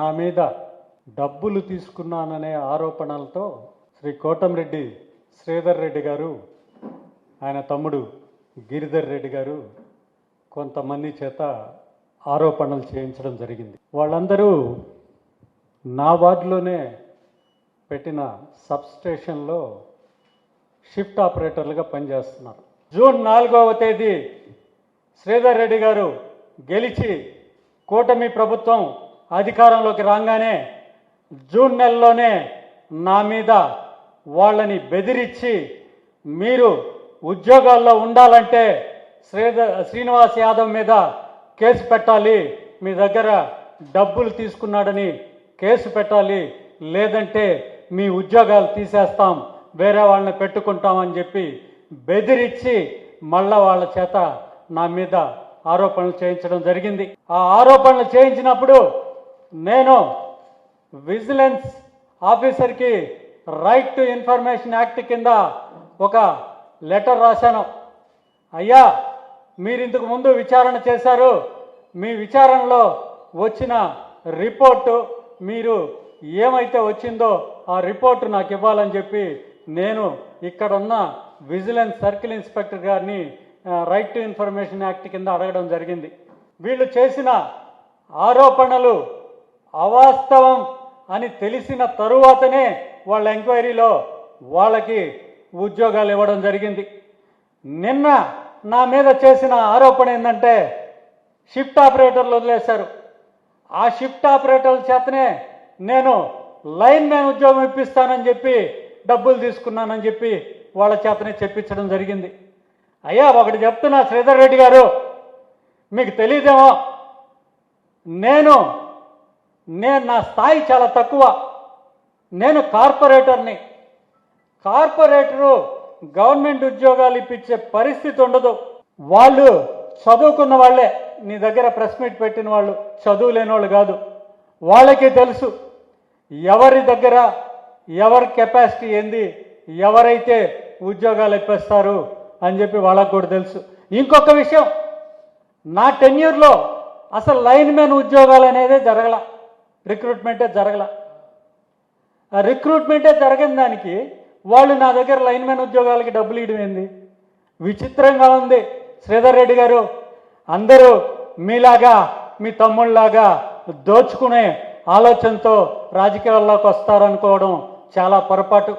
నా మీద డబ్బులు తీసుకున్నాననే ఆరోపణలతో శ్రీ కోటంరెడ్డి శ్రీధర్ రెడ్డి గారు ఆయన తమ్ముడు గిరిధర్ రెడ్డి గారు కొంతమంది చేత ఆరోపణలు చేయించడం జరిగింది. వాళ్ళందరూ నా వార్డులోనే పెట్టిన సబ్ స్టేషన్లో షిఫ్ట్ ఆపరేటర్లుగా పనిచేస్తున్నారు. జూన్ నాలుగవ తేదీ శ్రీధర్ రెడ్డి గారు గెలిచి కూటమి ప్రభుత్వం అధికారంలోకి రాగానే జూన్ నెలలోనే నా మీద వాళ్ళని బెదిరించి మీరు ఉద్యోగాల్లో ఉండాలంటే శ్రీధర్ శ్రీనివాస్ యాదవ్ మీద కేసు పెట్టాలి మీ దగ్గర డబ్బులు తీసుకున్నాడని కేసు పెట్టాలి లేదంటే మీ ఉద్యోగాలు తీసేస్తాం వేరే వాళ్ళని పెట్టుకుంటామని చెప్పి బెదిరించి మళ్ళా వాళ్ళ చేత నా మీద ఆరోపణలు చేయించడం జరిగింది. ఆ ఆరోపణలు చేయించినప్పుడు నేను విజిలెన్స్ ఆఫీసర్కి రైట్ టు ఇన్ఫర్మేషన్ యాక్ట్ కింద ఒక లెటర్ రాశాను. అయ్యా మీరు ఇంతకు ముందు విచారణ చేశారు. మీ విచారణలో వచ్చిన రిపోర్టు మీరు ఏమైతే వచ్చిందో ఆ రిపోర్టు నాకు ఇవ్వాలని చెప్పి నేను ఇక్కడున్న విజిలెన్స్ సర్కిల్ ఇన్స్పెక్టర్ గారిని రైట్ టు ఇన్ఫర్మేషన్ యాక్ట్ కింద అడగడం జరిగింది. వీళ్ళు చేసిన ఆరోపణలు అవాస్తవం అని తెలిసిన తరువాతనే వాళ్ళ ఎంక్వైరీలో వాళ్ళకి ఉద్యోగాలు ఇవ్వడం జరిగింది. నిన్న నా మీద చేసిన ఆరోపణ ఏంటంటే షిఫ్ట్ ఆపరేటర్లు వదిలేశారు. ఆ షిఫ్ట్ ఆపరేటర్ల చేతనే నేను లైన్ మ్యాన్ ఉద్యోగం ఇప్పిస్తానని చెప్పి డబ్బులు తీసుకున్నానని చెప్పి వాళ్ళ చేతనే చెప్పించడం జరిగింది. అయ్యా ఒకటి చెప్తున్నా శ్రీధర్ రెడ్డి గారు మీకు తెలియదేమో నేను నేను నా స్థాయి చాలా తక్కువ. నేను కార్పొరేటర్ని. కార్పొరేటరు గవర్నమెంట్ ఉద్యోగాలు ఇప్పించే పరిస్థితి ఉండదు. వాళ్ళు చదువుకున్న వాళ్ళే. నీ దగ్గర ప్రెస్ మీట్ పెట్టిన వాళ్ళు చదువు లేని వాళ్ళు కాదు. వాళ్ళకి తెలుసు. ఎవరి దగ్గర ఎవరి కెపాసిటీ ఏంది ఎవరైతే ఉద్యోగాలు ఇప్పిస్తారు అని చెప్పి వాళ్ళకు కూడా తెలుసు. ఇంకొక విషయం నా టెన్యూర్లో అసలు లైన్ మ్యాన్ ఉద్యోగాలు అనేదే జరగల. రిక్రూట్మెంటే జరగల. ఆ రిక్రూట్మెంటే జరగని దానికి వాళ్ళు నా దగ్గర లైన్ మ్యాన్ ఉద్యోగాలకి డబ్బులు ఇవ్వడం విచిత్రంగా ఉంది. శ్రీధర్ రెడ్డి గారు అందరూ మీలాగా మీ తమ్ముళ్ళలాగా దోచుకునే ఆలోచనతో రాజకీయాల్లోకి వస్తారనుకోవడం చాలా పొరపాటు.